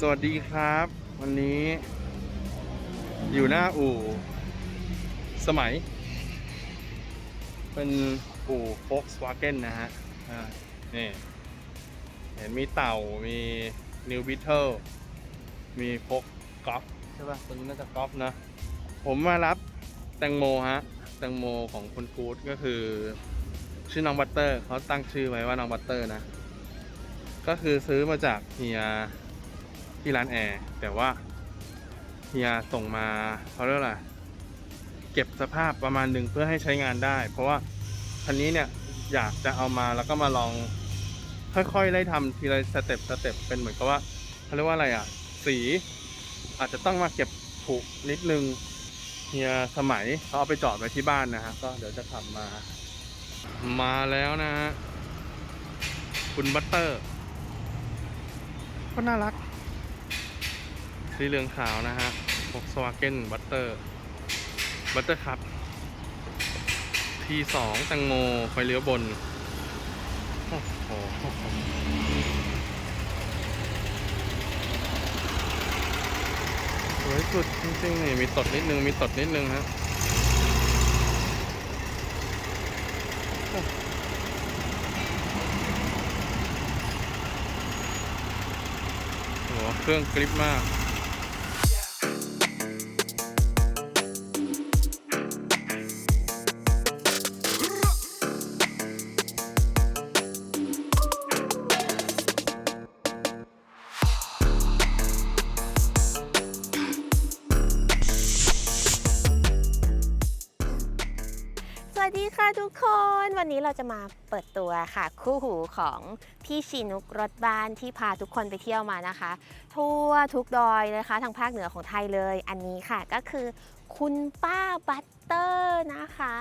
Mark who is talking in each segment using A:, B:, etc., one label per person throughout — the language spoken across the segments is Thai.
A: สวัสดีครับ วันนี้ อยู่หน้าอู่ สมัย เป็นอู่ Volkswagen นะฮะอ่านี่ เห็นมีเต่ามี New Beetle มีพกกอล์ฟใช่ป่ะตัวนี้น่าจะกอล์ฟนะ ผมมารับแตงโมฮะ แตงโมของคุณกูดก็คือ ชื่อน้องบัตเตอร์เขาตั้งชื่อไว้ว่าน้องบัตเตอร์นะ ก็คือซื้อมาจากเฮีย ที่ร้านแอร์แต่ว่าเฮียส่งมาเขาเรียกอะไรเก็บสภาพประมาณหนึ่งเพื่อให้ใช้งานได้ เพราะว่าคันนี้เนี่ยอยากจะเอามาแล้วก็มาลอง ค่อยๆไล่ทำทีละสเต็ปสเต็ปเป็นเหมือนกับว่าเขาเรียกว่าอะไรอะ สี อาจจะต้องมาเก็บผุนิดนึงเฮียสมัยเขาเอาไปจอดไว้ที่บ้านนะฮะก็เดี๋ยวจะขับมา มาแล้วนะฮะคุณบัตเตอร์ ก็น่ารัก สีเหลืองขาวนะฮะ Volkswagen Butter Butter ครับ T2 แตงโมไฟเลี้ยวบน โอ้โหสวยสุดจริงๆนี่มีตดนิดนึง มีตดนิดนึงฮะโอ้โหเครื่องกริปมาก
B: ค่ะทุกคนวันนี้เราจะมาเปิดตัวค่ะ คู่หูของพี่ชินุกรถบ้านที่พาทุกคนไปเที่ยวมานะคะ ทั่วทุกดอยนะคะ ทางภาคเหนือของไทยเลย อันนี้ค่ะก็คือคุณป้าบัตเตอร์นะคะ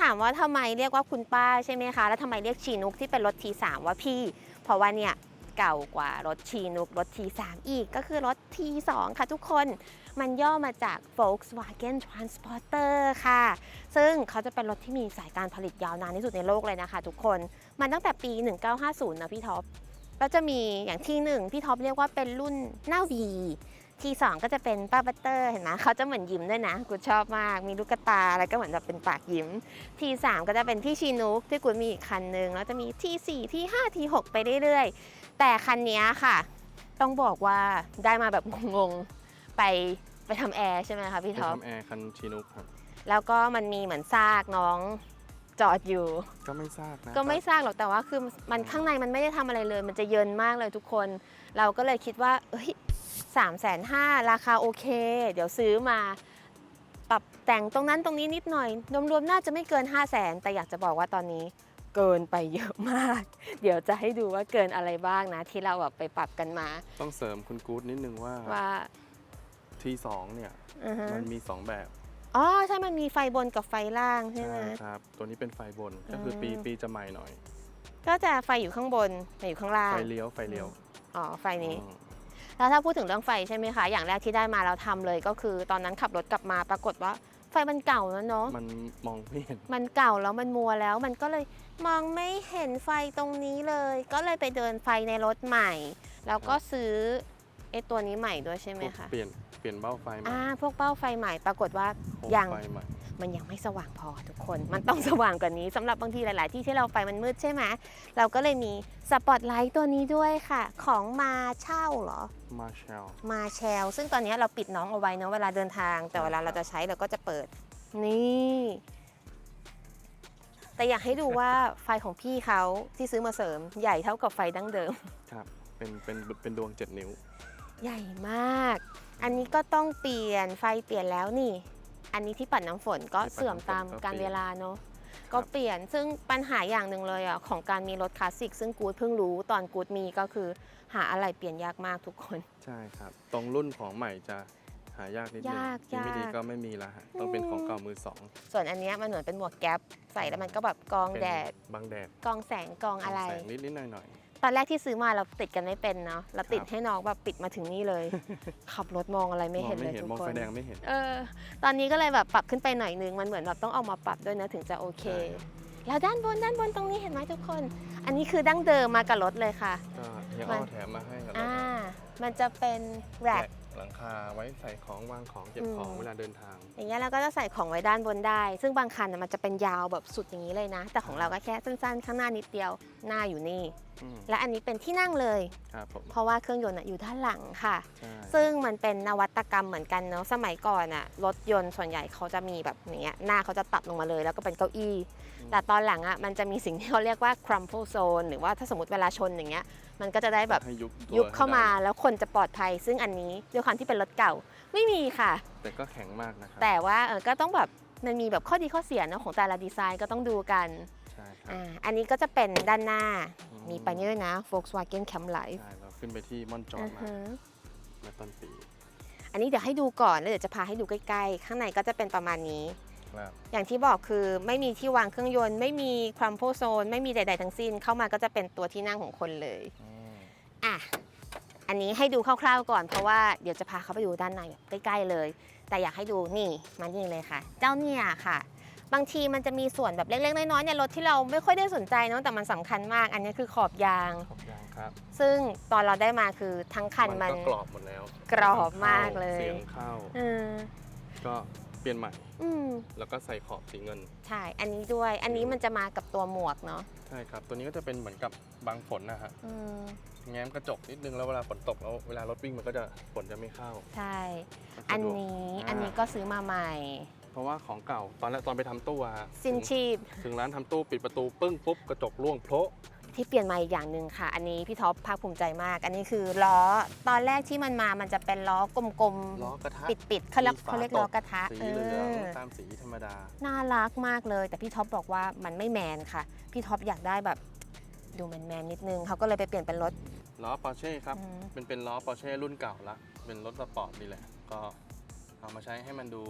B: ถามว่าทำไมเรียกว่าคุณป้าใช่ไหมคะ แล้วทำไมเรียกชีนุกที่เป็นรถ T3 ว่าพี่ เพราะว่าเนี่ยเก่ากว่ารถชีนุกรถ T3 อีกก็คือรถ T2 ค่ะทุกคน มันย่อมาจาก Volkswagen Transporter ค่ะ ซึ่งเขาจะเป็นรถที่มีสายการผลิตยาวนานที่สุดในโลกเลยนะคะทุกคน มันตั้งแต่ปี 1950 นะพี่ท็อปแล้วจะมีอย่างที่หนึ่งพี่ท็อปเรียกว่าเป็นรุ่นหน้าวีทีสองก็จะเป็นป้าบัตเตอร์เห็นไหมเขาจะเหมือนยิ้มด้วยนะ กูชอบมาก มีลูกตาแล้วก็เหมือนแบบเป็นปากยิ้ม ทีสามก็จะเป็นที่ชีนุกที่กูมีอีกคันหนึ่งแล้วจะมีที่สี่ที่ห้าที่หกไปเรื่อยๆ แต่คันนี้ค่ะ ต้องบอกว่าได้มาแบบงงๆ ไป ไปทำแอร์ใช่ไหมคะพี่
A: ไป
B: ท็อป
A: ทำแอร์คันชินุกครับ
B: แล้วก็มันมีเหมือนซากน้องจอดอยู่
A: ก็ไม่ทราบนะ
B: ก็ไม่ซากหรอกแต่ว่าคือมันข้างในมันไม่ได้ทำอะไรเลย มันจะเยินมากเลยทุกคน เราก็เลยคิดว่า เอ้ยสามแสนห้าราคาโอเค เดี๋ยวซื้อมา ปรับแต่งตรงนั้นตรงนี้นิดหน่อย รวมๆน่าจะไม่เกิน 5 0 0แสนแต่อยากจะบอกว่าตอนนี้เกินไปเยอะมาก เดี๋ยวจะให้ดูว่าเกินอะไรบ้างนะ ที่เราแบบไปปรับกันมา
A: ต้องเสริมคุณกู๊ดนิดนึงว่า
B: ว่า
A: T2 เนี่ย
B: อือฮะ
A: มันมี 2 แบบ
B: อ๋อใช่มันมีไฟบนกับไฟล่างใช่ไหม
A: ครับ ตัวนี้เป็นไฟบนก็คือปี
B: อืม
A: ปีจะใหม่หน่อย
B: ก็จะไฟอยู่ข้างบนไฟอยู่ข้างล่าง
A: ไฟเลี้ยวไฟเลี้ยว
B: อ๋อไฟนี้
A: อืม
B: แล้วถ้าพูดถึงเรื่องไฟใช่ไหมคะ อย่างแรกที่ได้มาเราทำเลยก็คือ ตอนนั้นขับรถกลับมาปรากฏว่า ไฟมันเก่าแล้วเนาะ
A: มันมองไม่เห็น
B: มันเก่าแล้วมันมัวแล้ว มันก็เลยมองไม่เห็นไฟตรงนี้เลย ก็เลยไปเดินไฟในรถใหม่ แล้วก็ซื้อ ไอ้ตัวนี้ใหม่ด้วยใช่ไหม
A: พวก
B: คะ
A: เปลี่ยนเปลี่ยนเบ้าไฟใหม่
B: อ่าพวกเป้าไฟใหม่ปรากฏว่า
A: โคม
B: ยัง
A: ไฟใหม่
B: มันยังไม่สว่างพอทุกคน มันต้องสว่างกว่านี้สำหรับบางทีหลาย ๆ ที่ที่เราไปมันมืดใช่ไหมเราก็เลยมีสปอตไลท์ตัวนี้ด้วยค่ะ ของมาเช่าเหรอ
A: มาเชล
B: มาแชลซึ่งตอนนี้เราปิดน้องเอาไว้เนอะเวลาเดินทาง แต่เวลาเราจะใช้เราก็จะเปิด นี่ แต่อยากให้ดูว่าไฟของพี่เขาที่ซื้อมาเสริมใหญ่เท่ากับไฟดั้งเดิม
A: ครับ เป็นเป็นเป็นดวง 7 นิ้ว
B: ใหญ่มาก อันนี้ก็ต้องเปลี่ยนไฟเปลี่ยนแล้วนี่ อันนี้ที่ปัดน้ำฝนก็
A: ที่ปัดน้ำฝน
B: เสื่อมตาม
A: ก็
B: การ
A: เปลี่
B: เวย
A: น
B: ลาเนอะก็เปลี่ยนซึ่งปัญหาอย่างหนึ่งเลยอะของการมีรถคลาสสิก ซึ่งกูดเพิ่งรู้ตอนกูดมีก็คือ หาอะไรเปลี่ยนยากมากทุกคน
A: ใช่ครับ ตรงรุ่นของใหม่จะหายากนิดนึง
B: ยาก
A: ที่ไม่ดี
B: ยาก
A: ก็ไม่มีแล้วฮะต้องเป็นของเก่ามือสอง
B: ส่วนอันเนี้ยมันเหมือนเป็นหมวกแก๊ปใส่แล้วมันก็แบบกรอง
A: เป็น
B: แดด
A: บังแดด
B: กรองแสงกรองอะไร
A: แสงนิดนิดหน่อยหน่อย
B: ตอนแรกที่ซื้อมาเราติดกันไม่เป็นเนาะเราติด
A: ครับ
B: ให้น้องแบบปิดมาถึงนี่เลย ขับรถมองอะไรไม่เห็น
A: มอง
B: เลย
A: ไม่เห็น
B: ทุก
A: มอง
B: ค
A: ไฟ
B: น
A: แดงไม่เห็น
B: เออตอนนี้ก็เลยแบบปรับขึ้นไปหน่อยนึงมันเหมือนแบบต้องเอามาปรับด้วยนะถึงจะโอเค
A: ใช่
B: แล้วด้านบนด้านบนตรงนี้เห็นไหมทุกคน อันนี้คือดั้งเดิมมากับรถเลยค่ะ
A: ก็เฮีย
B: มั
A: อ้อนแถมมาให้กับเรา
B: อ่ามันจะเป็นแร็ก
A: หลังคาไว้ใส่ของวางของเก็บของ
B: อืม
A: เวลาเดินทาง
B: อย่างเงี้ยเราก็จะใส่ของไว้ด้านบนได้ ซึ่งบางคันน่ะมันจะเป็นยาวแบบสุดอย่างนี้เลยนะ แต่ของเราก็แค่สั้นๆ ข้างหน้านิดเดียวหน้าอยู่นี่
A: อืม
B: และอันนี้เป็นที่นั่งเลย
A: ครับผม
B: เพราะว่าเครื่องยนต์อะอยู่ด้านหลังค่ะ
A: ใช่
B: ซึ่งมันเป็นนวัตกรรมเหมือนกันเนาะสมัยก่อนอะรถยนต์ส่วนใหญ่เขาจะมีแบบอย่างเงี้ยหน้าเขาจะตัดลงมาเลย แล้วก็เป็นเก้าอี้ แต่ตอนหลังอะมันจะมีสิ่งที่เขาเรียกว่า crumple zone หรือว่าถ้าสมมติเวลาชนอย่างเงี้ยมันก็จะได้แบบ
A: ให้ยุบตัว
B: ยุบเข้ามา
A: ให้ได้
B: แล้วคนจะปลอดภัย ซึ่งอันนี้ด้วยความที่เป็นรถเก่าไม่มีค่ะ
A: แต่ก็แข็งมากนะครับ
B: แต่ว่าเออก็ต้องแบบมันมีแบบข้อดีข้อเสียเนอะของแต่ละดีไซน์ก็ต้องดูกัน
A: ใช่ครับ
B: อ่าอันนี้ก็จะเป็นด้านหน้า
A: อื
B: มีไปนี่ด้วยนะ Volkswagen Camp Life
A: ใช่เราขึ้นไปที่ม่อนจอด
B: อ่า
A: มา
B: ฮะ
A: เมื่อต้นปี
B: อันนี้เดี๋ยวให้ดูก่อนแล้วเดี๋ยวจะพาให้ดูใกล้ๆ ข้างในก็จะเป็นประมาณนี้
A: ครับ
B: อย่างที่บอกคือไม่มีที่วางเครื่องยนต์ ไม่มี crumple zone ไม่มีใด ๆ ทั้งสิ้น เข้ามาก็จะเป็นตัวที่นั่งของคนเลย
A: อืม
B: อะ อันนี้ให้ดูคร่าวๆก่อนเพราะว่าเดี๋ยวจะพาเขาไปดูด้านในแบบใกล้ ๆ เลย แต่อยากให้ดูนี่มานี่เลยค่ะ เจ้าเนี่ยค่ะ บางทีมันจะมีส่วนแบบเล็กๆน้อยๆในรถที่เราไม่ค่อยได้สนใจเนอะแต่มันสำคัญมาก อันนี้คือขอบยาง
A: ขอบยางครับ
B: ซึ่งตอนเราได้มาคือทั้งคันมัน
A: ก็กรอบหมดแล้ว
B: กรอบมากเลย
A: เสียงเข้า
B: เออ
A: ก็เปลี่ยนใหม่
B: อืม
A: แล้วก็ใส่ขอบสีเงิน
B: ใช่ อันนี้ด้วย อันนี้มันจะมากับตัวหมวกเนาะ
A: ใช่ครับ ตัวนี้ก็จะเป็นเหมือนกับบางฝนนะฮะ
B: อืม
A: แง้มกระจกนิดนึงแล้วเวลาฝนตกแล้วเวลารถวิ่งมันก็จะฝนจะไม่เข้า
B: ใช่
A: ก็
B: อัน
A: สะดวก
B: นี้
A: อ่า
B: อันนี้ก็ซื้อมาใหม่
A: เพ ราะว่าของเก่าตอนแรกตอนไปทำตู้อะฮะ
B: สิ้น
A: ถึง
B: ชีพ
A: ถึงร้านทำตู้ปิดประตูปึ้งปุ๊บกระจกร่วงโพะ
B: ที่เปลี่ยนมาอีกอย่างหนึ่งค่ะ อันนี้พี่ท็อปภาคภูมิใจมาก อันนี้คือล้อตอนแรกที่มันมามันจะเป็นล้อกลม
A: ล้อกระทะ
B: ๆปิดๆเขาเรียก
A: มีฝา
B: เขาเรียก
A: ตก
B: ล้อกระทะ
A: สี
B: เอ
A: เหลือง
B: อ
A: ตามสีธรรมดา
B: น่ารักมากเลย แต่พี่ท็อปบอกว่ามันไม่แมนค่ะ พี่ท็อปอยากได้แบบดูแมนๆนิดนึงเขาก็เลยไปเปลี่ยนเป็นรถ
A: ล้อปอร์เช่ครับ
B: อืม
A: เป็นเป็นล้อปอร์เช่รุ่นเก่าละเป็นรถสปอร์ตนี่แหละ ก็เอามาใช้ให้มันดู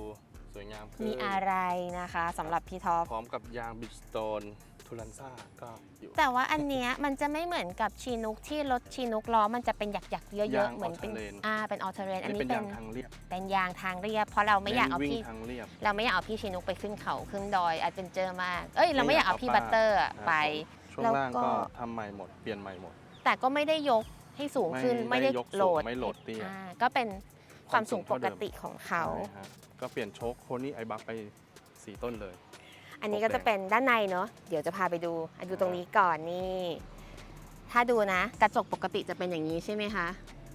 A: สวยงามขึ้น
B: มีอะไรนะคะสำหรับพี่ท็อป
A: พร้อมกับยางบิชโตนทูลันซ่าก็อยู่
B: แต่ว่าอันเนี้ยมันจะไม่เหมือนกับชีนุกที่รถชีนุกล้อมันจะเป็นหยักๆเยอะ
A: ยาง
B: ๆเหมือนเป็น
A: all-terrain
B: อ่าเป็นออเทเรน
A: อั
B: อั
A: น
B: น
A: นี้
B: นี้
A: เป็น
B: เป็น
A: ยางทางเรียบ
B: เป็นยางทางเรียบ เพราะเราไม่อยากเอา
A: น้นวิ่
B: พี่
A: งทางเรียบ
B: เราไม่อยากเอาพี่ชินุกไปขึ้นเขาขึ้นดอยแอดเวนเจอร์มาก เอ้ยเราไม่อยากเอาพี่
A: ไม่
B: บั
A: อยากเอา
B: ตเตอร์อะ
A: ครับ
B: ไป
A: ช่วง
B: แล้ว
A: ล่าง
B: ก็
A: ก็ทำใหม่หมด เปลี่ยนใหม่หมด
B: แต่ก็ไม่ได้ยกให้สูงขึ้น
A: ไม่
B: ไม่ได้
A: ได้ยกสูง
B: โหลด
A: ไม่โหลดเตี้ย
B: อ่าก็เป็น ความสูง
A: ความสูง
B: ป
A: เท่าเดิ
B: ก
A: ม
B: ติของเขา
A: ใช่ฮะก็เปลี่ยนโชคโคนี่ไอบักไปสีต้นเลย
B: อันนี้ก็จะเป็นด้านในเนาะเดี๋ยวจะพาไปดูอะดูตรงนี้ก่อนนี่ ถ้าดูนะ กระจกปกติจะเป็นอย่างนี้ใช่ไหมคะ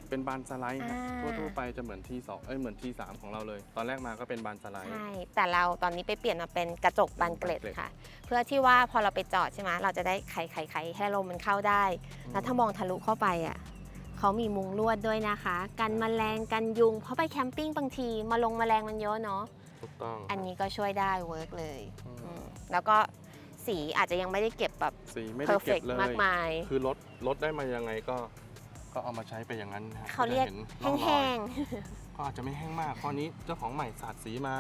A: เป็นบานสไลด์ฮะ
B: อ่า
A: ทั่วๆไปจะเหมือนที่สองเอ้ยเหมือนที่สามของเราเลย ตอนแรกมาก็เป็นบานสไลด์
B: ใช่แต่เราตอนนี้ไปเปลี่ยนมาเป็นกระจกบานเกล็ด
A: บานเกล็ด
B: ค่ะ เพื่อที่ว่าพอเราไปจอดใช่ไหมเราจะได้ไขไขไขให้ลมมันเข้าได้ แล้วถ้ามองทะลุเข้าไปอะ เขามีมุงลวดด้วยนะคะ กันแมลงกันยุง เพราะไปแคมปิ้งบางทีมาลงแมลงมันเยอะเนาะ
A: ถูกต้อง
B: อันนี้ก็ช่วยได้เวิร์กเลย
A: อืม
B: อืมแล้วก็สีอาจจะยังไม่ได้เก็บแบบ
A: สีไม่
B: เพ
A: ได้
B: อร์เฟ
A: เก็
B: ก
A: บเลย
B: มากมาย
A: คือรถรถได้มายังไงก็ก็เอามาใช้ไปอย่างนั้นฮะ
B: เขาเรียก
A: จะห็นร่องรอย
B: แห้ง
A: ก็อาจจะไม่แห้งมากข้อนี้เจ้าของใหม่สาดสีมา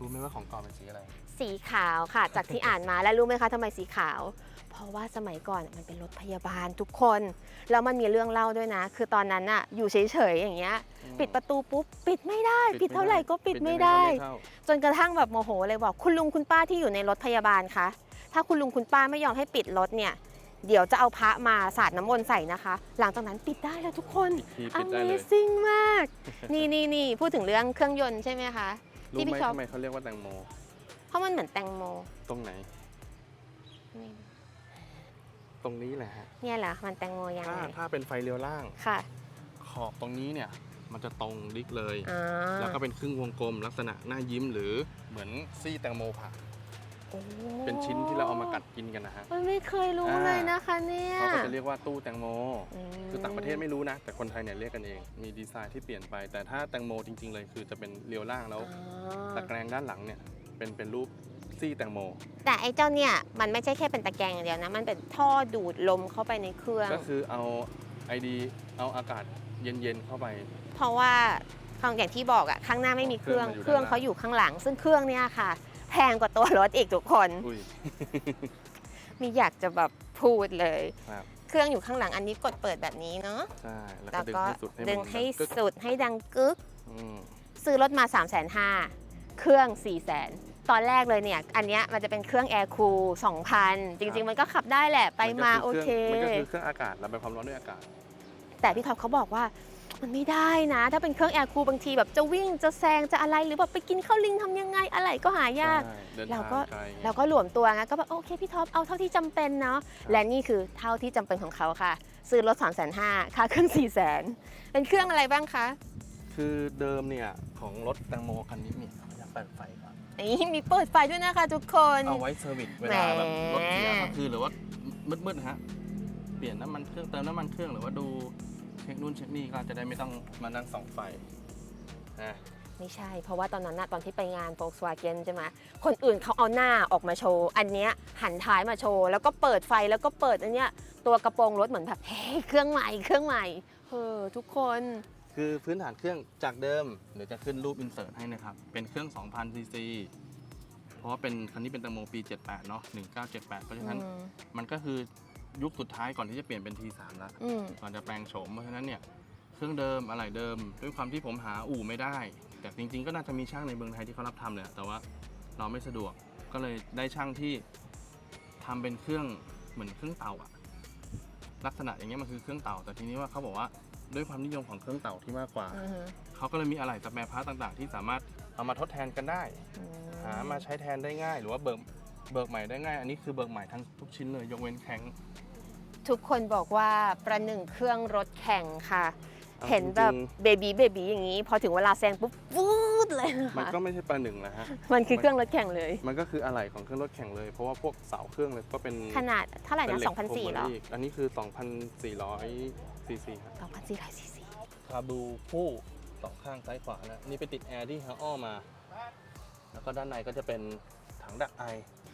A: รู้ไหมว่าของเก่าเป็นสีอะไร
B: ๆ สีขาวค่ะ จากที่อ่านมาแล้วรู้ไหมคะทำไมสีขาว เพราะว่าสมัยก่อนมันเป็นรถพยาบาลทุกคน แล้วมันมีเรื่องเล่าด้วยนะ คือตอนนั้นอะอยู่เฉยๆอย่างเงี้ย ปิดประตูปุ๊บปิดไม่ได้ ปิดเท่าไหร่ก็ปิดไม่ได้
A: ยังงก็เข้า
B: จนกระทั่งแบบโมโหเลยบอกคุณลุงคุณป้าที่อยู่ในรถพยาบาลคะถ้าคุณลุงคุณป้าไม่ยอมให้ปิดรถเนี่ยเดี๋ยวจะเอาพระมาสาดน้ำมนต์ใส่นะคะ หลังจากนั้นปิดได้แล้วทุกคน
A: อีกทีปิดได้เลย
B: Amazing มาก นี่นี่นี่พูดถึงเรื่องเครื่องยนต์ใช่ไหมคะ
A: รู้
B: ที่
A: ไห
B: พี่
A: ม
B: ชอบ
A: ทำไมเขาเรียกว่าแตงโม
B: เพราะมันเหมือนแตงโม
A: ตรงไหน
B: นี่
A: ตรงนี้แหละฮะ
B: เนี่ยเหรอมันแตงโมยัง
A: ถ้า
B: ไง
A: ถ้าเป็นไฟเลี้ยวล่าง
B: ค่ะ
A: ขอบตรงนี้เนี่ย มันจะตรงดิกเลย
B: อ่า
A: แล้วก็เป็นครึ่งวงกลม ลักษณะหน้ายิ้มหรือเหมือนซี่แตงโมผ่า
B: โอ้
A: เป็นชิ้นที่เราเอามากัดกินกันนะฮะ
B: มันไม่เคยรู้
A: อ่า
B: เลยนะคะเนี่ย
A: เขาก็จะเรียกว่าตู้แตงโม
B: ม
A: คือต่างประเทศไม่รู้นะ แต่คนไทยเนี่ยเรียกกันเอง มีดีไซน์ที่เปลี่ยนไป แต่ถ้าแตงโมจริง ๆ เลยคือจะเป็นเรียวล่างแล้ว
B: อ่
A: ตะาแกรงด้านหลังเนี่ยเป็นเป็นรูป ซี่แตงโม
B: แต่ไอ้เจ้าเนี่ยมันไม่ใช่แค่เป็นตะแกรงอย่างเดียวนะ มันเป็นท่อดูดลมเข้าไปในเครื่อง
A: ก็คือเอาไอดีเอาอากาศเย็นๆเข้าไป
B: เพราะว่าข้างอย่างที่บอกอะข้างหน้าไม่มีเครื่อง
A: เค
B: เค
A: รื่
B: รื่
A: อ
B: องง
A: มันอยู่
B: เขาอยู่ข้างหลัง ซึ่งเครื่องเนี่ยค่ะ แพงกว่าตัวรถอีกทุกคน
A: อุ้ย
B: มีอยากจะแบบพูดเลย
A: ครับ
B: เครื่องอยู่ข้างหลังอันนี้กดเปิดแบบนี้เนาะ
A: ใช่แล้ว
B: แล้
A: ก็
B: ว
A: ดึง
B: ก็
A: ให้สุดให้มันกึก
B: ดึงให้สุดให้ดังกึก
A: อืม
B: ซื้อรถมา3 5 0 0 0เครื่อง4 0 0 0 0 0 ตอนแรกเลยเนี่ย อันเนี้ยมันจะเป็นเครื่องแอร์คูล2,000 จริง ๆ มันก็ขับได้แหละไปมาโอเค
A: มันก็คือเครื่องอากาศระบายความร้อนด้วยอากาศ
B: แต่พี่ท็อปเขาบอกว่ามันไม่ได้นะ ถ้าเป็นเครื่องแอร์คูลบางทีแบบจะวิ่งจะแซงจะอะไรหรือแบบไปกินข้าวลิงทำยังไงอะไรก็หายาก
A: ใช่เดิน
B: เรา
A: ทาง
B: ก็
A: ไกล
B: เราก็หลวมตัวไงก็แบบโอเคพี่ท็อปเอาเท่าที่จำเป็นเนาะและนี่คือเท่าที่จำเป็นของเขาค่ะ ซื้อรถ3 5 0 0 0ค่าเครื่อง4 0 0 0 0 0เป็นเครื่องอะไรบ้างคะ
A: คือเดิมเนี่ยของรถแตงโมคันนี้เนี่ยเขาจะเปิดไฟก่อ น
B: นี่มีเปิดไฟด้วยนะคะทุกคน
A: เอาไว้เซอร์วิสเวลาแบบรถเสียก็คือหรือว่ามืดๆนะฮะ เปลี่ยนน้ำมันเครื่องเติมน้ำมันเครื่องหรือว่าดูเช็คนู่นเช็คนี่ก็จะได้ไม่ต้องมานั่งส่องไฟนะ
B: ไม่ใช่ เพราะว่าตอนนั้นนะตอนที่ไปงาน Volkswagen ใช่ไหมคนอื่นเขาเอาหน้าออกมาโชว์ อันเนี้ยหันท้ายมาโชว์ แล้วก็เปิดไฟแล้วก็เปิดอันเนี้ยตัวกระโปรงรถเหมือนแบบเฮ้ยเครื่องใหม่เครื่องใหม่เออทุกคน
A: คือพื้นฐานเครื่องจากเดิมเดี๋ยวจะขึ้นรูปอินเสิร์ตให้นะครับ เป็นเครื่อง 2,000ซีซีเพราะว่าเป็นคันนี้เป็นแตังโมปี 78 เนาะ1978 เพราะฉะนั้น
B: อืม
A: มันก็คือยุคสุดท้ายก่อนที่จะเปลี่ยนเป็น T3 แล้ว
B: อืม
A: ก่อนจะแปลงโฉม เพราะฉะนั้นเนี่ยเครื่องเดิมอะไรเดิม ด้วยความที่ผมหาอู่ไม่ได้ แต่จริง ๆ ก็น่าจะมีช่างในเมืองไทยที่เขารับทำเลยแต่ว่าเราไม่สะดวกก็เลยได้ช่างที่ทำเป็นเครื่องเหมือนเครื่องเต่าอะลักษณะอย่างเงี้ยมันคือเครื่องเต่าแต่ทีนี้ว่าเขาบอกว่า ด้วยความนิยมของเครื่องเต่าที่มากกว่า
B: อืม
A: เขาก็เลยมีอะไหล่สแปรพาร์ตต่างๆ ที่สามารถเอามาทดแทนกันได้หามาใช้แทนได้ง่าย หรือว่าเบิกเบิกใหม่ได้ง่าย อันนี้คือเบิกใหม่ทั้งทุกชิ้นเลยยกเว้นแข็ง
B: ทุกคนบอกว่าประหนึ่งเครื่องรถแข่งค่ะ
A: อา
B: เห็นแบบ
A: จริง
B: เบบีเบบีอย่างนี้ พอถึงเวลาแซงปุ๊บวูดเลยนะ
A: ๆมัน
B: คะ
A: ก็ไม่ใช่ประหนึ่งนะฮะ
B: มันคือเครื่องรถแข่งเลย
A: มันก็คืออะไหล่ของเครื่องรถแข่งเลย เพราะว่าพวกเสาเครื่องเลยก็เป็น
B: ขนาดเท่าไหร่
A: เป็
B: นะ
A: เหล็ก
B: 2,400เหรอ
A: โครโมลีกอันนี้คือ 2,400ซีซีครับ
B: 2,400ซีซี
A: คาบูคู่สองข้างซ้ายขวานะนี่ไปติดแอร์ที่ฮาอ้อมา แล้วก็ด้านในก็จะเป็นถังดักไอ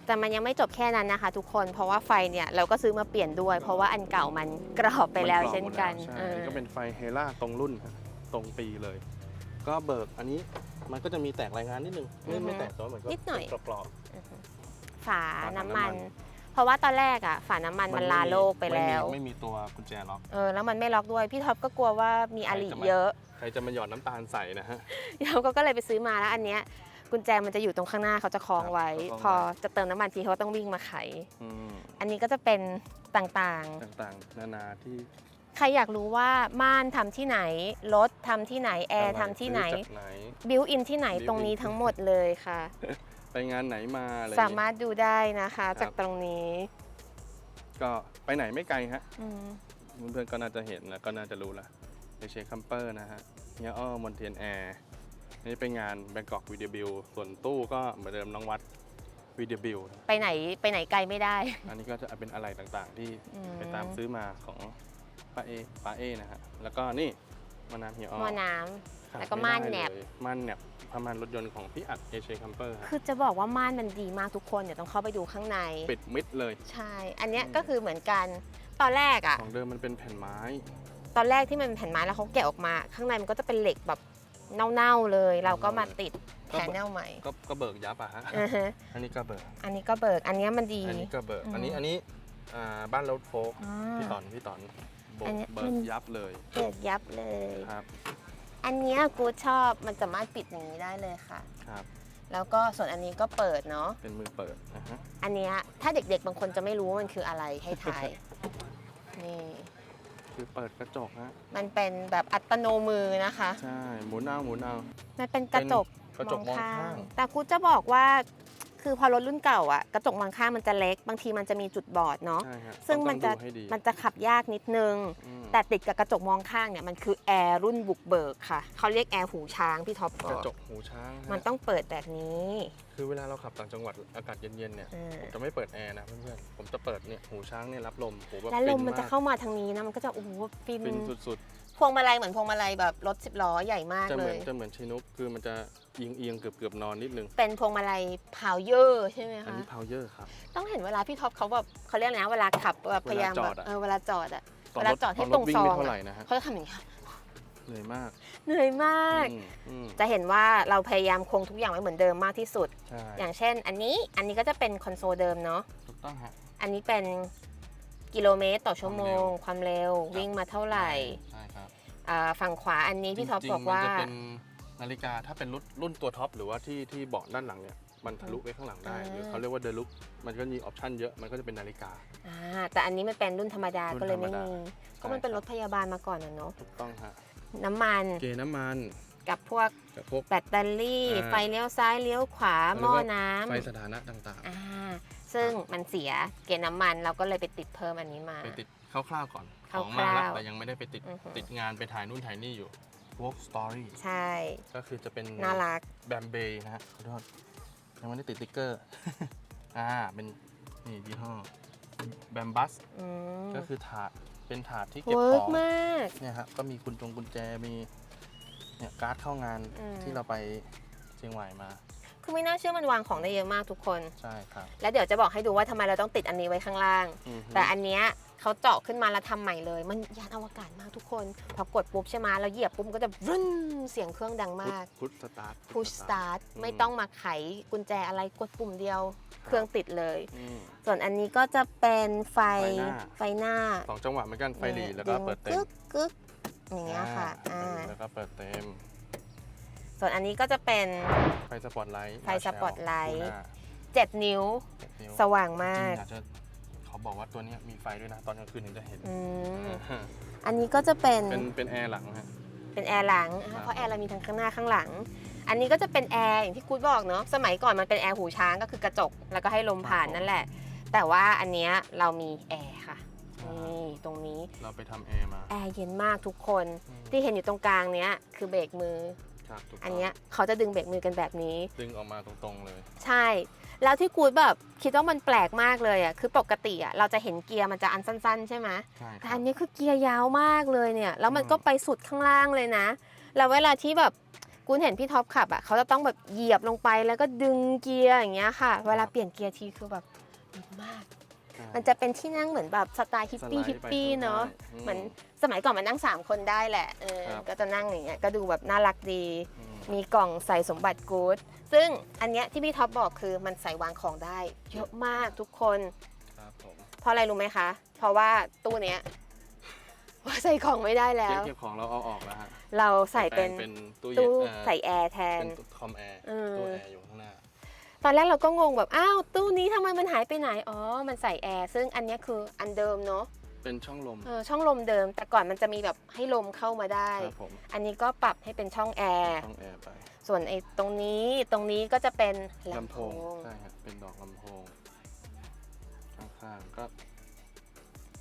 B: แต่มันยังไม่จบแค่นั้นนะคะ ทุกคน เพราะว่าไฟเนี่ยเราก็ซื้อมาเปลี่ยนด้วย เพราะว่าอันเก่ามันกรอบไปแล้ว
A: มักรอบ
B: เช่นกัน
A: หมดแล้วใช่
B: เออ
A: ก็เป็นไฟเฮล่าตรงรุ่นครับตรงปีเลย ก็เบิกอันนี้มันก็จะมีแตกรายงานนิดนึงไม่ไม่แตกแต่ว่าเหมือนก็
B: นิดหน่อย
A: กรอบ
B: อือฮึฝา
A: ฝาน้ำ
B: น้ำ
A: มั
B: มัน
A: น
B: เพราะว่าตอนแรกอะฝาน้ำมัน
A: ๆ
B: มัน
A: ไลา
B: โลกไปแล้ว
A: ม่มีไม่มีตัวกุญแจล็อก
B: เออแล้วมันไม่ล็อกด้วยพี่ท็อปก็กลัวว่ามีอาลี
A: ใครจะมา
B: เยอะ
A: ใครจะมาหยอดน้ำตาลใส่นะฮะ
B: เราก็เลยไปซื้อมาแล้วอันเนี้ย กุญแจมันจะอยู่ตรงข้างหน้าเขาจะคล้องไว้
A: ครับ
B: พอจะเติมน้ำมันทีเขาก็ต้องวิ่งมาไข
A: อืม
B: อันนี้ก็จะเป็นต่าง
A: ต่างๆ นานาที่
B: ๆ ใครอยากรู้ว่าม่านทำที่ไหน รถทำที่ไหน แอร์ทำที่ไหน
A: ซื้อจากไหน
B: บิวอินที่ไหน
A: built in
B: ตรงนี้ทั้งหมดเลยค่ะ
A: ไปงานไหนมาอะไร
B: สามารถดูได้นะคะ
A: ครับ
B: จากตรงนี้
A: ก็ไปไหนไม่ไกลฮะ
B: อืม
A: เพื่อนๆก็น่าจะเห็นแล้วก็น่าจะรู้ละเอเชคัมเปอร์นะฮะเฮียอ้อมอนเทียนแอร์ นี่เป็นงานแบงกอกวิดีโอบิลส่วนตู้ก็เหมือนเดิมน้องวัดวิดีโอบิล
B: ไปไหนไปไหนไกลไม่ได้
A: อันนี้ก็จะเป็นอะไรต่างๆ ที่
B: อืม
A: ไปตามซื้อมาของป้าเอป้าเอนะฮะแล้วก็นี่มานามเฮียอ้อ
B: หม้อน้ำ
A: ขาด
B: แล้วก็
A: ไได้
B: ม่านแหนบ
A: เลยม่านแหนบพม่านรถยนต์ของพี่อัดเอเชคัมเปอร์
B: คือจะบอกว่าม่านมันดีมากทุกคนเดี๋ยวต้องเข้าไปดูข้างใน
A: ปิดมิดเลย
B: ใช่ อันเนี้ย
A: อืม
B: ก็คือเหมือนกัน ตอนแรกอะ
A: ของเดิมมันเป็นแผ่นไม้
B: ตอนแรกที่มันเป็นแผ่นไม้แล้วเขาแกะออกมา ข้างในมันก็จะเป็นเหล็กแบบ เน่าๆเลย เราก็มาติดแผ่นเน่าใหม่
A: ก็ก็เบิกยับอะฮะ
B: อือฮะ
A: อันนี้ก็เบิก
B: อันนี้ก็เบิกอันเนี้ยมันดี
A: อันนี้ก็เบิก
B: อืม
A: อันนี้อันนี้อ่าบ้านรถโฟก
B: อ่า
A: พี่ตอนพี่ตอนโบ
B: อั
A: ก
B: นเนี้ย
A: เบิ
B: มั
A: ก
B: น
A: ยับเลย
B: เบิกยับเลย
A: ครับ
B: อันเนี้ยกูชอบมันสามารถปิดอย่างนี้ได้เลยค่ะ
A: ครับ
B: แล้วก็ส่วนอันนี้ก็เปิดเนาะ
A: เป็นมือเปิดนะฮะ
B: อันเนี้ยถ้าเด็กๆบางคนจะไม่รู้ว่ามันคืออะไรให้ทาย นี่
A: คือเปิดกระจกฮะ
B: มันเป็นแบบอัตโนมือนะคะ
A: ใช่หมุนเอาหมุนเอา
B: มันเป็นกระจก
A: กระจกมองข้าง
B: แต่กูจะบอกว่า คือพอรถรุ่นเก่าอะกระจกมองข้างมันจะเล็ก บางทีมันจะมีจุดบอดเนาะ
A: ใช่ฮะ
B: ซึ่ง
A: ต้อง
B: มันจะ
A: ดูให้ดี
B: มันจะขับยากนิดนึง
A: อืม
B: แต่ติดกับกระจกมองข้างเนี่ยมันคือแอร์รุ่นบุกเบิกค่ะ เขาเรียกแอร์หูช้างพี่ท็อปบ
A: กระ
B: อก
A: จกหูช้างฮะ
B: มันต้องเปิดแบบนี้
A: คือเวลาเราขับต่างจังหวัดอากาศเย็นๆเนี่ย
B: เออ
A: ผมจะไม่เปิดแอร์นะเพื่อนๆผมจะเปิดเนี่ยหูช้างเนี่ยรับลมโหแบบ
B: แล้วลม
A: ฟิ
B: มันจะา
A: ก
B: เข้ามาทางนี้นะมันก็จะโอ้โหฟิน
A: ฟินสุด
B: พวงมาลัยเหมือนพวงมาลัยแบบรถสิบล้อใหญ่มาก
A: ๆจะเห
B: เล
A: มือน
B: ย
A: จะเหมือนชินุกคือมันจะเอียงเอียงๆเกือบเกือบๆนอนนิดนึง
B: เป็นพวงมาลัยพาวเยอร์ใช่ไหม
A: อัน
B: คะ
A: นี้พาวเยอร์ครับ
B: ต้องเห็นเวลาพี่ท็อปเขาแบบเขาเรียกอะไรนะเวลาขับแบบพยายาม
A: เวลาจ
B: แบ
A: อบดอะ
B: เออเวลาจอดอะ
A: ตอน
B: เวลาร
A: ถ
B: จอดให้
A: ตน
B: ตรง
A: วิ่
B: ซอง
A: ไม่เท่า
B: อะ
A: ไหร่นะฮะ
B: เขาจะทำอย่างนี้ย
A: เหนื่อยมาก
B: เหนื่อยมาก
A: อืมอืม
B: จะเห็นว่าเราพยายามคงทุกอย่างไว้เหมือนเดิมมากที่สุด
A: ใช่
B: อย่างเช่น อันนี้อันนี้ก็จะเป็นคอนโซลเดิมเนาะ
A: ถูกต้องฮะ
B: อันนี้เป็นกิโลเมตรต่อชั่วโมง ความเร็ววิ่งมาเท่าไหร่
A: ใช่ครับ
B: อ่า ฝั่งขวาอันนี้พี่ท็อป
A: จริงๆ
B: บอกว่า
A: มันจะเป็นนาฬิกาถ้าเป็นรุ่นรุ่นตัวท็อปหรือว่าที่ที่เบาะด้านหลังเนี่ยมันทะลุไปข้างหลังได้
B: อ่า
A: หรือเขาเรียกว่าเดลุกมันก็มีออปชันเยอะมันก็จะเป็นนาฬิกา
B: อ่าแต่อันนี้มันเป็นรุ่นธรรมดา
A: รุ่น
B: ก็เลยไม่
A: ธรรมดา
B: มีก็มันเป็นรถพยาบาลมาก่อนนะเนาะ
A: ถูกต้องฮะ
B: น้ำมัน
A: เกน้ำมัน
B: กับพวก
A: กับพวก
B: แบตเตอรี่
A: อ่า
B: ไฟเลี้ยวซ้ายเลี้ยวขวาหม้อน้ำ
A: ไฟสถานะต่าง
B: อ่าซึ่งมันเสียเกณฑ์น้ำมันเราก็เลยไปติดเพิ่มอันนี้มา
A: ๆ ไปติดคร่าวๆก่อน
B: ค
A: ข
B: ร่าวๆ
A: องมาแล้วแต่ยังไม่ได้ไปติด
B: อือหือ
A: ติดงานไปถ่ายนู่นถ่ายนี่อยู่ Walk Story
B: ใช่
A: ก็คือจะเป็น
B: น่ารัก
A: แบมเบย์นะฮะขอโทษยังไม่ได้ติดติ๊กเกอร์ อ่าเป็นนี่ยี่ห้อแบมบัส
B: อืม
A: ก็คือถาดเป็นถาดที่เก็บ
B: เวิ
A: ข
B: ร์ก
A: อง
B: มาก
A: เนี่ยครับก็มีกุญจงกุญแจมีเนี่ยการ์ดเข้างาน
B: อืม
A: ที่เราไปเชียงใหม่มา
B: คือไม่น่าเชื่อมันวางของได้เยอะมากทุกคน
A: ใช่ครับ
B: แล้วเดี๋ยวจะบอกให้ดูว่าทำไมเราต้องติดอันนี้ไว้ข้างล่าง
A: อือฮึ
B: แต่อันเนี้ย เขาเจาะขึ้นมาแล้วทำใหม่เลย มันยานอวกาศมากทุกคน พอกดปุ๊บใช่ไหมเราเหยียบปุ๊บมันก็จะรุ่นเสียงเครื่องดังมาก
A: พุทสตาร์ท
B: push start ไม่ต้องมาไขกุญแจอะไรกดปุ่มเดียวเครื่องติดเลย ส่วนอันนี้ก็จะเป็นไฟ
A: ไฟหน้า
B: ไฟหน้า
A: สองจังหวะเหมือนกันไฟหลีแล้วก็
B: ดึง
A: เปิดเต็ม
B: กึกกึกอย่างเงี้ยค่ะ
A: อ่า
B: อ่า
A: แล้วก็เปิดเต็ม
B: ส่วนอันนี้ก็จะเป็น
A: ไฟสปอตไลท์
B: ไฟสปอตไลท์
A: คู่หน้า
B: 7นิ้ว
A: เจ็ดนิ้ว
B: สว่าง
A: จ
B: มาก
A: เขาบอกว่าตัวเนี้ยมีไฟด้วยนะ ตอนกลางคืนถึงจะเห็น
B: อืม
A: อ่า
B: อันนี้ก็จะเป็น
A: เป็นเป็นแอร์หลังฮะ
B: เป็นแอร์หลัง
A: ครับ
B: เพราะแอร์เรามีทั้งข้างหน้าข้างหลัง อันนี้ก็จะเป็นแอร์อย่างที่กูดบอกเนาะสมัยก่อนมันเป็นแอร์หูช้างก็คือกระจกแล้วก็ให้ลมผ่านนั่นแหละ แต่ว่าอันเนี้ยเรามีแอร์ค่ะนี่ตรงนี้
A: เราไปทำแอร์มา
B: แอร์เย็นมากทุกคน
A: อืม
B: ที่เห็นอยู่ตรงกลางเนี้ยคือเบรกมือ
A: ครับถูกต้ง
B: อันเนี้ยเขาจะดึงเบรกมือกันแบบนี้
A: ดึงออกมาตรงๆเลย
B: ใช่ แล้วที่กูดแบบคิดว่ามันแปลกมากเลยอะคือปกติอะเราจะเห็นเกียร์มันจะอันสั้น ๆ ใช่ไหม
A: ใช่ค
B: แต่
A: รั
B: อั
A: บ
B: นนี้คือเกียร์ยาวมากเลยเนี่ย แล้วมัน
A: อืม
B: ก็ไปสุดข้างล่างเลยนะ แล้วเวลาที่แบบกูเห็นพี่ท็อปขับอะเขาจะต้องแบบเหยียบลงไปแล้วก็ดึงเกียร์อย่างเงี้ยค่ะ เวลาเปลี่ยนเกียร์ทีคือแบบดีมาก
A: ใช่
B: มันจะเป็นที่นั่งเหมือนแบบสไตล์ฮิปปี้
A: สไลด์
B: ฮิปปี้
A: ไปข้าง
B: เนาะ
A: ใต้
B: เหมือนสมัยก่อนมันนั่ง 3 คนได้แหละเออ
A: ครับ
B: ก็จะนั่งอย่างเงี้ยก็ดูแบบน่ารักดี
A: อืม
B: มีกล่องใส่สมบัติกู๊ดซึ่งอันเนี้ยที่พี่ท็อปบอกคือมันใส่วางของได้ เยอะมากทุกคน
A: ครับผม
B: เพราะอะไรรู้ไหมคะ เพราะว่าตู้เนี้ยใส่ของไม่ได้แล้
A: เก็บ
B: ว
A: เก็บของเราเอาออกแล้วฮะ
B: เราใส่เป็น
A: แปลงเป็นตู้เย็น
B: ตู้
A: เอ่อ
B: ใส่แอร์แทน
A: เป็นคอมแอร์
B: เออ
A: ตู้แอร์อยู่ข้างหน้า
B: ตอนแรกเราก็งงแบบอ้าวตู้นี้ทำไมมันหายไปไหนอ๋อมันใส่แอร์ซึ่งอันเนี้ยคืออันเดิมเนาะ
A: เป็นช่องลม
B: เออช่องลมเดิม แต่ก่อนมันจะมีแบบให้ลมเข้ามาได้
A: ครับผม
B: อันนี้ก็ปรับให้เป็นช่องแอร์
A: ช่องแอร์ไป
B: ส่วนไอ้ตรงนี้ตรงนี้ก็จะเป็นลำ
A: ลำ
B: โพ
A: โพง
B: ง
A: ใช่ครับเป็นดอกลำโพงข้างๆก็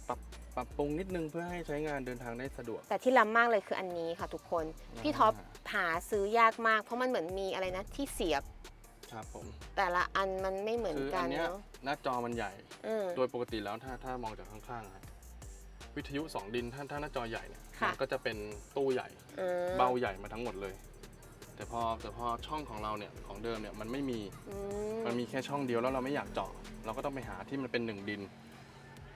A: ปรับปรับปรุงนิดนึงเพื่อให้ใช้งานเดินทางได้สะดวก
B: แต่ที่ล้ำมากเลยคืออันนี้ค่ะทุกคน พี่ท็อปหาซื้อยากมาก เพราะมันเหมือนมีอะไรนะที่เสียบ
A: ครับผม
B: แต่ละอันมันไม่เหมือน
A: คือ
B: กั
A: อั
B: น
A: นเนี้ย
B: เนาะ
A: หน้าจอมันใหญ่
B: อืม
A: โดยปกติแล้วถ้าถ้ามองจากข้างๆครับวิทยุสองดินถ้าถ้าหน้าจอใหญ่เนี่ย
B: ค่ะ
A: มันก็จะเป็นตู้ใหญ่
B: อืม
A: เบาใหญ่มาทั้งหมดเลย แต่พอแต่พอช่องของเราเนี่ยของเดิมเนี่ยมันไม่มี
B: อื
A: มันมีแค่ช่องเดียวแล้วเราไม่อยากเจาะเราก็ต้องไปหาที่มันเป็นหนึ่งดิน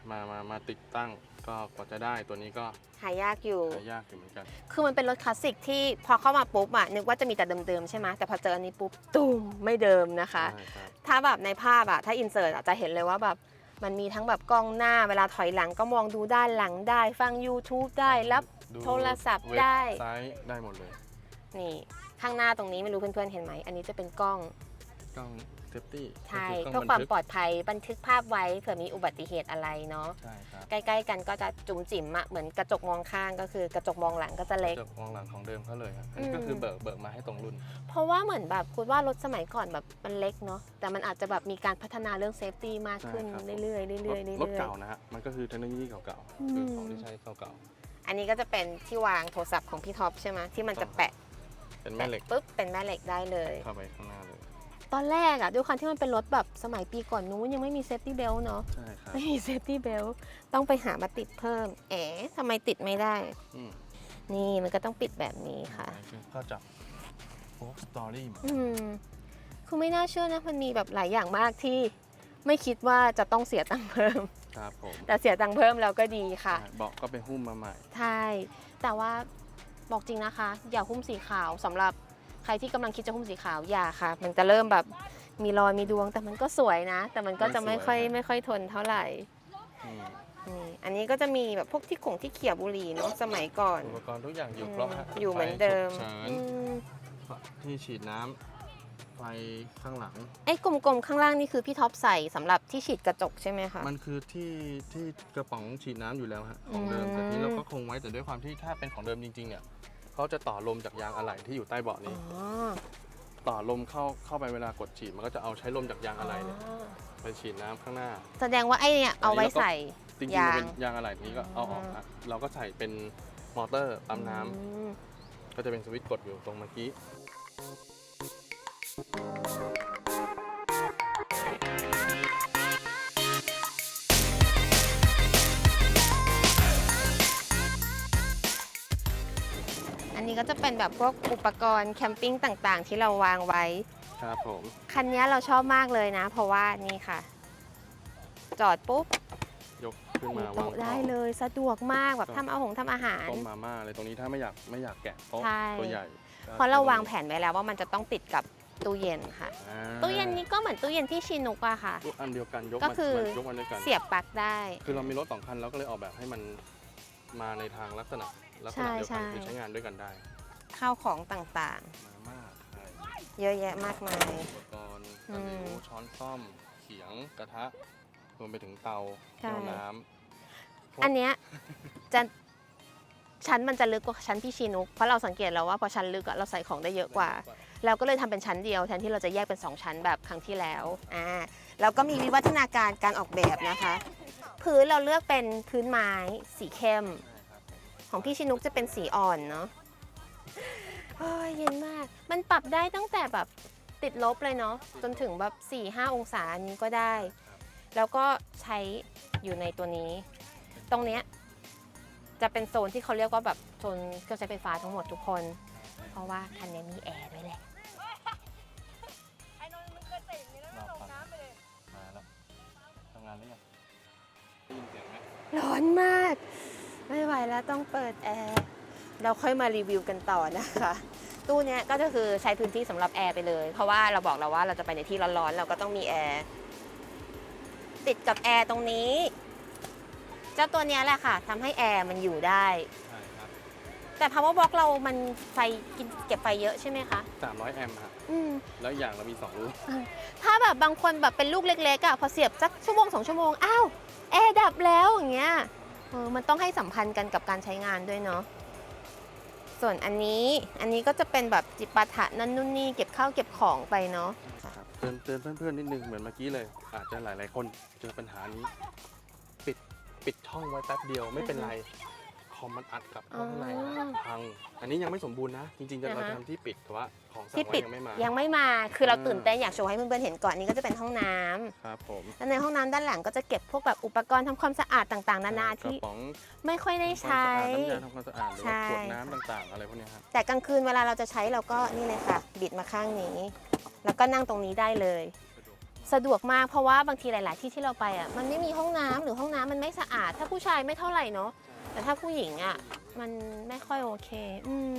A: มามามาติดตั้ง ก็กว่าจะได้ตัวนี้ก็
B: หายากอยู่
A: หายากอยู่เหมือนกัน
B: คือมันเป็นรถคลาสสิกที่พอเข้ามาปุ๊บอะนึกว่าจะมีแต่เดิมๆใช่ไหมแต่พอเจออันนี้ปุ๊บตุ้มไม่เดิมนะคะ
A: ใช่ครับ
B: ถ้าแบบในภาพอะถ้าอินเสิร์ตอะจะเห็นเลยว่าแบบมันมีทั้งแบบกล้องหน้าเวลาถอยหลังก็มองดูด้านหลังได้ฟัง YouTube ได้รับ
A: ดู
B: โทรศัพท์
A: เว็บ
B: ได้
A: ไซต์ได้หมดเลย
B: นี่ ข้างหน้าตรงนี้ไม่รู้เพื่อนๆเห็นไหม อันนี้จะเป็นกล้อง
A: กล้อง เซฟตี้
B: ใช่เพื่อความปลอดภัยบันทึกภาพไว้เผื่อมีอุบัติเหตุอะไรเนาะ
A: ใช่ครับ
B: ใกล้ๆกันก็จะจุ๋มจิ๋มอะเหมือนกระจกมองข้างก็คือกระจกมองหลังก็จะเล็ก
A: จากมองหลังของเดิมเขาเลยครับอันนี้
B: อืม
A: ก็คือเบิกเบิกมาให้ตรงรุ่น
B: เพราะว่าเหมือนแบบคุณว่ารถสมัยก่อนแบบมันเล็กเนาะแต่มันอาจจะแบบมีการพัฒนาเรื่องเซฟตี้มากขึ้น
A: ใช่ครับ
B: เรื่อยๆเรื่อยๆเรื่อยๆ
A: รถเก่านะฮะมันก็คือเทคโนโลยีเก่า
B: อืม
A: ๆคือของที่ใช้เก่า
B: อันนี้ก็จะเป็นที่วางโทรศัพท์ของพี่ท็อปใช่ไหมที่มันจะแปะ
A: ๆเป็นแม่เหล็ก
B: แปะปุ๊บเป็นแม่เหล็กได้เลย
A: เข้าไปข้างหน้าเลย
B: ตอนแรกอะด้วยความที่มันเป็นรถแบบสมัยปีก่อนนู้นยังไม่มีเซฟตี้เบลเนาะ
A: ใช่ครับ
B: ไม่มีเซฟตี้เบลต้องไปหามาติดเพิ่ม เอ๋ทำไมติดไม่ได้
A: อืม
B: นี่มันก็ต้องปิดแบบนี้ค่ะ
A: อันนี้คือก็จับโฟกสตอรี่มา
B: อืมคือไม่น่าเชื่อนะ มันมีแบบหลายอย่างมากที่ ไม่คิดว่าจะต้องเสียตังค์เพิ่ม
A: ครับผม
B: แต่เสียตังค์เพิ่มแล้วก็ดีค่ะ
A: ใช่เบาะก็ไปหุ้มมาใหม่
B: ใช่ แต่ว่าบอกจริงนะคะ อย่าหุ้มสีขาวสำหรับ ใครที่กำลังคิดจะหุ้มสีขาวอย่าค่ะ มันจะเริ่มแบบมีรอยมีดวงแต่มันก็สวยนะ แต่มันก็จะไม่ค่อย
A: มันสวยนะ
B: ไม่ค่อยทนเท่าไหร่
A: อืม
B: นี่อันนี้ก็จะมีแบบพวกที่ขงที่เขี่ยบุหรี่เนาะสมัยก่อน
A: อุปกรณ์ทุกอย่างอยู่ครบฮะ
B: อยู่เหมือนเดิม
A: ไฟฉุกเฉิน
B: อืม
A: ที่ฉีดน้ำไฟข้างหลัง
B: ไอ้กลมๆข้างล่างนี่คือพี่ท็อปใส่สำหรับที่ฉีดกระจกใช่ไหมคะ
A: มันคือที่ที่กระป๋องฉีดน้ำอยู่แล้วฮะของเดิม
B: อืม
A: แต่ทีนี้เราก็คงไว้แต่ด้วยความที่ถ้าเป็นของเดิมจริงๆเนี่ย เขาจะต่อลมจากยางอะไหล่ที่อยู่ใต้เบาะ
B: อ๋
A: นี้
B: อ
A: ต่อลมเข้าเข้าไปเวลากดฉีดมันก็จะเอาใช้ลมจากยางอะไหล่เนี่ย
B: อ๋อ
A: ไปฉีดน้ำข้างหน้า
B: แสดงว่าไอ้เนี่ยเอาไว้ใส่
A: จริงๆมันเป็น
B: ยาง
A: ยางอะไหล่นี้ก็เอาออก
B: อ๋อ
A: นะเราก็ใส่เป็นมอเตอร์ปั๊มน้ำ
B: อืม
A: ก็จะเป็นสวิตช์กดอยู่ตรงเมื่อกี้
B: นนี้ก็จะเป็นแบบพวกอุปกรณ์แคมปิ้งต่างๆ ที่เราวางไว้
A: ครับผม
B: คันนี้เราชอบมากเลยนะ เพราะว่านี่ค่ะ จอดปุ๊บ
A: ยกขึ้น
B: มี
A: มาวาง
B: โต๊ะได้
A: ของ
B: เลยสะดวกมากแบบ
A: ครับ
B: ทำเอาหงทำอาหาร
A: ต้มมาม่าอะไรตรงนี้ถ้าไม่อยากไม่อยากแกะโต๊ะ
B: ใช่
A: ตัวใหญ่ก็
B: เพราะเราวางแผนไว้แล้วว่ามันจะต้องติดกับตู้เย็นค่ะ
A: อ่า
B: ตู้เย็นนี้ก็เหมือนตู้เย็นที่ชินุกอะค่ะ
A: ตู้อันเดียวกันยก
B: ก็
A: มา
B: คือ
A: มันยกมาด้วยกัน
B: เสียบปลั๊กได้
A: คือเรามีรถสองคันเราก็เลยออกแบบให้มันมาในทางลักษณะ ลักษณะเดียวกัน
B: ใช่
A: คือใช้งานด้วยกันได้
B: ข้าวของต่าง
A: มาม่าใช่
B: ๆ เยอะแยะมากมาย
A: อุปกรณ์
B: อื
A: ตะ
B: ม
A: หลิวช้อนซ่อม เขียงกระทะรวมไปถึงเตา
B: ใช่
A: แก้วน้ำ
B: อันเนี้ยจะชั้นมันจะลึกกว่าชั้นพี่ชินุกเพราะเราสังเกตแล้วว่าพอชั้นลึกอะเราใส่ของได้เยอะกว่า เราก็เลยทำเป็นชั้นเดียวแทนที่เราจะแยกเป็น 2 ชั้นแบบครั้งที่แล้วอ่าแล้วก็มีวิวัฒนาการการออกแบบนะคะ พื้นเราเลือกเป็นพื้นไม้สีเข้ม
A: ใช่ครับ
B: ของพี่ชินุกจะเป็นสีอ่อนเนาะโอ้ยเย็นมาก มันปรับได้ตั้งแต่แบบติดลบเลยเนาะจนถึงแบบ4ี่ห้าองศาอันนี้ก็ได้ แล้วก็ใช้อยู่ในตัวนี้ ตรงเนี้ยจะเป็นโซนที่เขาเรียกว่าแบบโซนเครื่องใช้ไฟฟ้าทั้งหมดทุกคน เพราะว่าคันนี้มีแอร์ด้วยแหละ
A: เราฟังมาแล้วทำงานหรือยังได้ยินเสียงไหม
B: ร้อนมาก ไม่ไหวแล้วต้องเปิดแอร์เราค่อยมารีวิวกันต่อนะคะ ตู้เนี้ยก็จะคือใช้พื้นที่สำหรับแอร์ไปเลย เพราะว่าเราบอกแล้วว่าเราจะไปในที่ร้อนๆเราก็ต้องมีแอร์ติดกับแอร์ตรงนี้ เจ้าตัวเนี้ยแหละค่ะทำให้แอร์มันอยู่ได้
A: ใช่ครับ
B: แต่ power box เรามันไฟกินเก็บไฟเยอะใช่ไหมคะ
A: 300 แอมป์ครับ
B: อืม
A: แล้วอย่างเรามี 2 ลูก
B: ถ้าแบบบางคนแบบเป็นลูกเล็กๆอะพอเสียบสักชั่วโมงสองชั่วโมง อ้าว แอร์ดับแล้วอย่างเงี้ย เออมันต้องให้สัมพันธ์กันกับการใช้งานด้วยเนาะส่วนอันนี้อันนี้ก็จะเป็นแบบจิปาถะนั่นนู่นนี่เก็บข้าวเก็บของไปเนาะ
A: ครับเตือนเตือนเพื่อนๆนิดนึงเหมือนเมื่อกี้เลย อาจจะหลายๆคนเจอปัญหานี้ ปิดปิดช่องไว้แป๊บเดียวไม่เป็นไร อมมันอัดกลับเข้าข้างใน
B: อ๋อ
A: พัง อันนี้ยังไม่สมบูรณ์นะ จริงๆจะเรา
B: อ่าฮะ
A: ทำที่ปิดแต่ว่าของสั่
B: ที่
A: งไว้
B: ปิด
A: ยังไม่มา
B: ยังไม่มา คือเรา
A: อ่า
B: ตื่นเต้นอยากโชว์ให้เพื่อนๆเห็นก่อนนี่ก็จะเป็นห้องน้ำ
A: ครับผม
B: แล้วในห้องน้ำด้านหลังก็จะเก็บพวกแบบอุปกรณ์ทำความสะอาดต่างๆ นานาที่
A: กระป๋อง
B: ไม่ค่อยได้ใช้
A: ทำความสะอาดน้ำยาทำความสะอาดหรือว่า
B: ใช่
A: ขวดน้ำต่างๆ อะไรพวกเนี้ยครับ
B: แต่กลางคืนเวลาเราจะใช้เราก็นี่เลยค่ะ บิดมาข้างนี้ แล้วก็นั่งตรงนี้ได้เลย สะดวกมากเพราะว่าบางทีหลาย ๆ ที่ที่เราไปอะมันไม่มีห้องน้ำหรือห้องน้ำมันไม่สะอาด ถ้าผู้ชายไม่เท่าไหร่เนาะ แต่ถ้าผู้หญิงอะมันไม่ค่อยโอเค อืม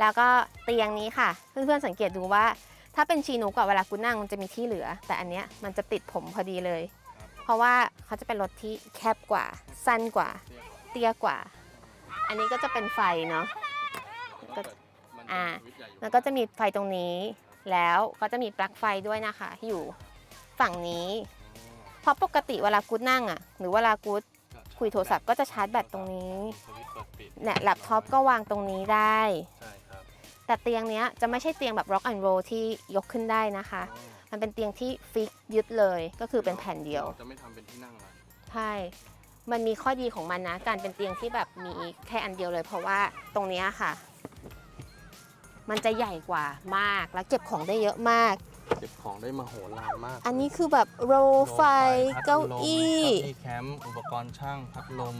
B: แล้วก็เตียงนี้ค่ะ เพื่อนๆสังเกตดูว่า ถ้าเป็นชีนุกอะเวลากูนั่งมันจะมีที่เหลือ แต่อันเนี้ยมันจะติดผมพอดีเลย เพราะว่าเขาจะเป็นรถที่แคบกว่า สั้นกว่า เตี้ยกว่า อันนี้ก็จะเป็นไฟเนาะก็อ่าแล้วก็จะมีไฟตรงนี้ แล้วก็จะมีปลั๊กไฟด้วยนะคะ อยู่ฝั่งนี้เพราะปกติเวลากูดนั่งอะหรือเวลากูด คุยโทรศัพท์ก็จะชาร์จแบตตรงนี้
A: สวิตช์เปิดปิด
B: เนี่ยแล็ปท็อปก็วางตรงนี้ได้
A: ใช่ครับ
B: แต่เตียงเนี้ยจะไม่ใช่เตียงแบบ rock and roll ที่ยกขึ้นได้นะคะ มันเป็นเตียงที่ฟิกยึดเลยก็คือเป็นแผ่นเดียว
A: ราจะไม่ทำเป็นที่นั่งละ
B: ใช่ มันมีข้อดีของมันนะ การเป็นเตียงที่แบบมีแค่อันเดียวเลย เพราะว่าตรงเนี้ยค่ะ มันจะใหญ่กว่ามาก แล้วเก็บของได้เยอะมาก
A: เก็บของได้มโหฬารมาก
B: อันนี้คือแบบโรลไฟ
A: พัดลม
B: เก้าอี้
A: เก้าอี้แคมป์อุปกรณ์ช่างพัดลม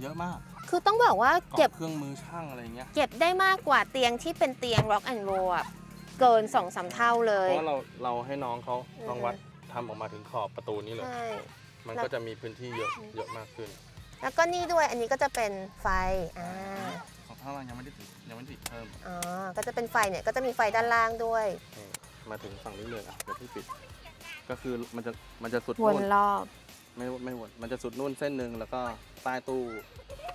A: เยอะมาก
B: คือต้องบอกว่าเก็บ
A: เครื่องมือช่างอะไรเงี้ย
B: เก็บได้มากกว่าเตียงที่เป็นเตียง rock and roll อะเกิน2อสเท่าเล
A: เพ
B: ย
A: ราะว่าเราเราให้น้องเขา
B: อืม
A: ต้องวัดทำออกมาถึงขอบประตูนี้เลย
B: ใช่
A: มันก็จะมีพื้นที่เยอะเยอะมากขึ้น
B: แล้วก็นี่ด้วยอันนี้ก็จะเป็นไฟอ่า
A: ของข้างล่างยังไม่ได้ติดยังไม่ได้ติดเพิ่ม
B: อ๋อก็จะเป็นไฟเนี่ยก็จะมีไฟด้านล่างด้วย
A: นี่มาถึงฝั่งนี้เลยอะเดี๋ยวที่ปิด ก็คือมันจะมันจะสุด
B: วน
A: นู่น
B: รอบ
A: ไม่ไม่วนมันจะสุดนู่นเส้นหนึ่งแล้วก็ใต้ตู้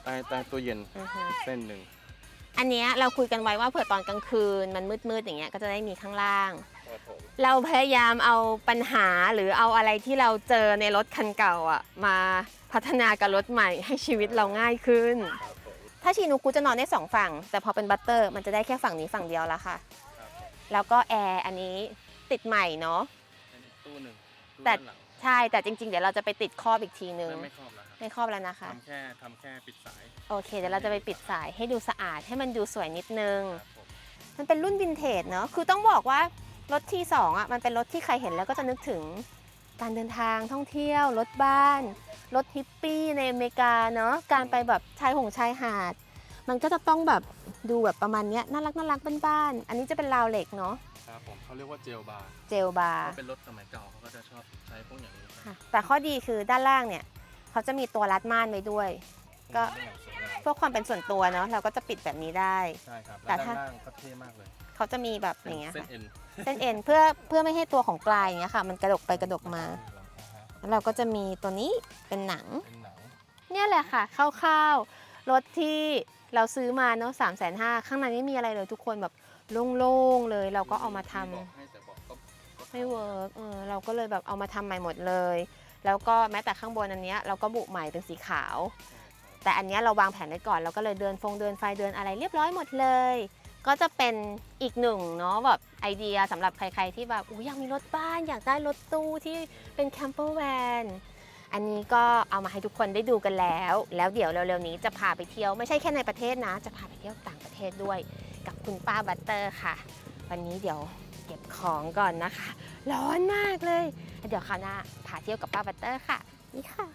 A: ใต้ใต้ตู้เย็น
B: อือฮึ
A: เส้นหนึ่ง
B: อันเนี้ยเราคุยกันไว้ว่าเผื่อตอนกลางคืนมันมืดๆอย่างเงี้ยก็จะได้มีข้างล่าง
A: ครับผม
B: เราพยายามเอาปัญหาหรือเอาอะไรที่เราเจอในรถคันเก่าอะมาพัฒนากับรถใหม่ให้ชีวิตเราง่ายขึ้น
A: ครับผม
B: ถถ้าชีนุกกูจะนอนได้สองฝั่ง แต่พอเป็นบัตเตอร์ มันจะได้แค่ฝั่งนี้ฝั่งเดียวแล้วค่ะ
A: ครับ
B: แล้วก็แอร์อันนี้ติดใหม่เนาะ
A: เป็นอีกตู้หนึ่งตู้
B: แต่
A: ด้านหลัง
B: ใช่แต่จริงๆ เดี๋ยวเราจะไปติดครอบอีกทีนึง
A: ไม่ไม่ครอบแล้วครับ
B: ไม่ครอบแล้วนะคะ
A: ทำแค่ทำแค่ปิดสาย
B: โอเค เดี๋ยวเราจะไปปิดสายให้ดูสะอาดให้มันดูสวยนิดนึง
A: ครับผม
B: มันเป็นรุ่นวินเทจเนาะคือต้องบอกว่ารถที่สองอะมันเป็นรถที่ใครเห็นแล้วก็จะนึกถึงการเดินทางท่องเที่ยว รถบ้าน รถฮิปปี้ในอเมริกาเนาะการไปแบบชายหงชายหาด มันก็จะต้องแบบดูแบบประมาณเนี้ยน่ารักน่ารักบ้านๆอันนี้จะเป็นราวเหล็กเนาะ
A: ครับผมเขาเรียกว่าเจลบาร์
B: เจลบาร์
A: ถ้าเป็นรถสมัยเก่าเขาก็จะชอบใช้พวกอย่างนี้
B: ค่ะแต่ข้อดีคือด้านล่างเนี่ยเขาจะมีตัวรัดม่านไว้ด้วย ก็
A: ได้อย่างสวยงาม
B: เพื่อความเป็นส่วนตัวเนาะเราก็จะปิดแบบนี้ได้
A: ใช่ครับ
B: แต่
A: แล้วด้า
B: ถ้า
A: นล่างก็เท่มากเลย
B: เขาจะมีแบบ
A: เป็
B: อนย่างเงี้ย
A: เส้น
B: ค่ะ
A: เอ็น
B: เส้นเอ็นเพื่อเพื่อไม่ให้ตัวของปลายอย่างเงี้ยค่ะ มันกระดกไปกระดกมาแล้วเราก็จะมีตัวนี้เป็นหนัง
A: เป็นหนัง
B: เนี่ยแหละค่ะคร่าวๆรถที่ เราซื้อมาเนาะสามแสนห้าข้างในไม่มีอะไรเลยทุกคนแบบโล่งๆเลย เราก็เอามาทำ
A: บอกให้แต่บอกก็ก็
B: ไม่เวิร์กเออเราก็เลยแบบเอามาทำใหม่หมดเลย แล้วก็แม้แต่ข้างบนอันเนี้ยเราก็บุใหม่เป็นสีขาวแต่อันเนี้ยเราวางแผนไว้ก่อนเราก็เลยเดินฟงเดินไฟเดินอะไรเรียบร้อยหมดเลย ก็จะเป็นอีกหนึ่งเนาะแบบไอเดียสำหรับใครๆที่แบบอยอยากมีรถบ้าน อยากได้รถตู้ที่เป็นแคมเปอร์แวน อันนี้ก็เอามาให้ทุกคนได้ดูกันแล้ว แล้วเดี๋ยวเร็วๆนี้จะพาไปเที่ยวไม่ใช่แค่ในประเทศนะ จะพาไปเที่ยวต่างประเทศด้วย กับคุณป้าบัตเตอร์ค่ะ วันนี้เดี๋ยวเก็บของก่อนนะคะ ร้อนมากเลย เดี๋ยวคราวหน้าพาเที่ยวกับป้าบัตเตอร์ค่ะ นี่ค่ะ